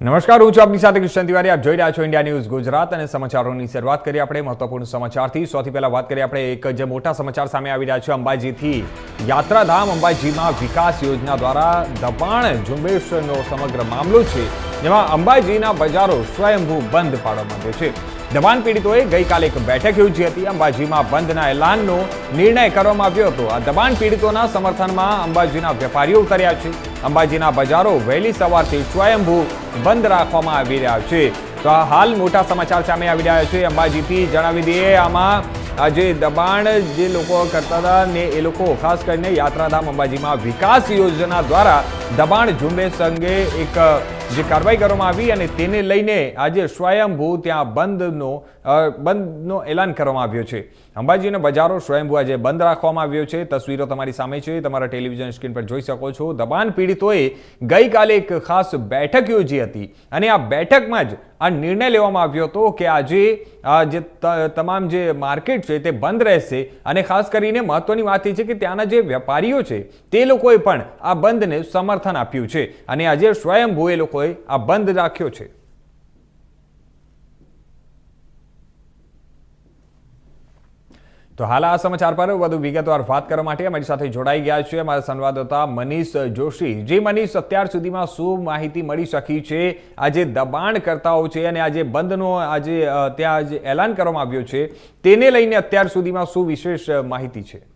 નમસ્કાર, હું છું આપની સાથે કૃષ્ણ તિવારી. આપ જોઈ રહ્યા છો ઇન્ડિયા ન્યૂઝ ગુજરાત અને સમાચારોની શરૂઆત કરીએ આપણે મહત્વપૂર્ણ સમાચારથી. સૌથી પહેલા વાત કરીએ આપણે એક જે મોટા સમાચાર સામે આવી રહ્યા છે, અંબાજીથી. યાત્રાધામ અંબાજીમાં વિકાસ યોજના દ્વારા દબાણ ઝુંબેશનો સમગ્ર મામલો છે, જેમાં અંબાજીના બજારો સ્વયંભૂ બંધ પાડવામાં આવ્યો છે. દબાણ પીડિતોએ ગઈકાલે એક બેઠક યોજી હતી. અંબાજીમાં બંધના એલાનનો નિર્ણય કરવામાં આવ્યો હતો. આ દબાણ પીડિતોના સમર્થનમાં અંબાજીના વેપારીઓ ઉતર્યા છે. અંબાજીના બજારો વહેલી સવારથી સ્વયંભૂ બંધ રાખવામાં આવી રહ્યા છે. તો આ હાલ મોટા સમાચાર સામે આવી રહ્યા છે. અંબાજીથી જણાવી દઈએ, આમાં આજે દબાણ જે લોકો કરતા હતા ને એ લોકો, ખાસ કરીને યાત્રાધામ અંબાજીમાં વિકાસ યોજના દ્વારા દબાણ ઝુંબેશ અંગે એક જે કાર્યવાહી કરવામાં આવી અને તેને લઈને આજે સ્વયંભૂ ત્યાં બંધનો બંધનો એલાન કરવામાં આવ્યો છે. અંબાજીના બજારો સ્વયંભૂ આજે બંધ રાખવામાં આવ્યો છે. તસવીરો તમારી સામે છે. તમારા ટેલિવિઝન સ્ક્રીન પર જોઈ શકો છો. દબાણ પીડિતોએ ગઈકાલે એક ખાસ બેઠક યોજી હતી અને આ બેઠકમાં જ આ નિર્ણય લેવામાં આવ્યો હતો કે આજે જે તમામ જે માર્કેટ છે તે બંધ રહેશે અને ખાસ કરીને મહત્વની વાત એ છે કે ત્યાંના જે વેપારીઓ છે તે લોકોએ પણ આ બંધને સમર્થન આપ્યું છે અને આજે સ્વયંભૂ એ લોકોએ આ બંધ રાખ્યો છે. તો હાલ આ સમાચાર પર વધુ વિગતવાર વાત કરવા માટે અમારી સાથે જોડાઈ ગયા છે અમારા સંવાદદાતા મનીષ જોશી. જે મનીષ, અત્યાર સુધીમાં શું માહિતી મળી શકી છે? આ જે દબાણકર્તાઓ છે અને આ જે બંધનો આજે ત્યાં જે એલાન કરવામાં આવ્યો છે, તેને લઈને અત્યાર સુધીમાં શું વિશેષ માહિતી છે?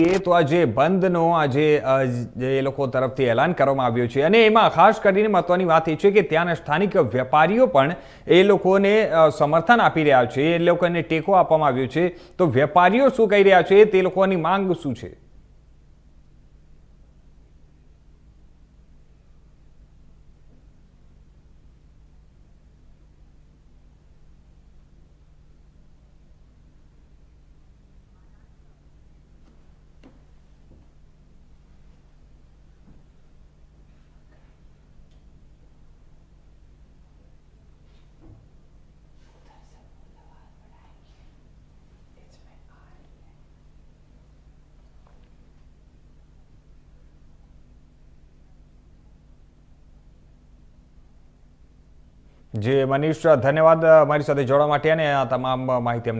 એ તો આ જે બંધનો આજે એ લોકો તરફથી એલાન કરવામાં આવ્યું છે. અને એમાં ખાસ કરીને મહત્વની વાત એ છે કે ત્યાંના સ્થાનિક વેપારીઓ પણ એ લોકોને સમર્થન આપી રહ્યા છે. એ લોકોને ટેકો આપવામાં આવ્યો છે. તો વેપારીઓ શું કહી રહ્યા છે? તે લોકોની માંગ શું છે? જે મનીષ ધન્યવાદ અમારી સાથે જોડવા માટે અને આ તમામ માહિતી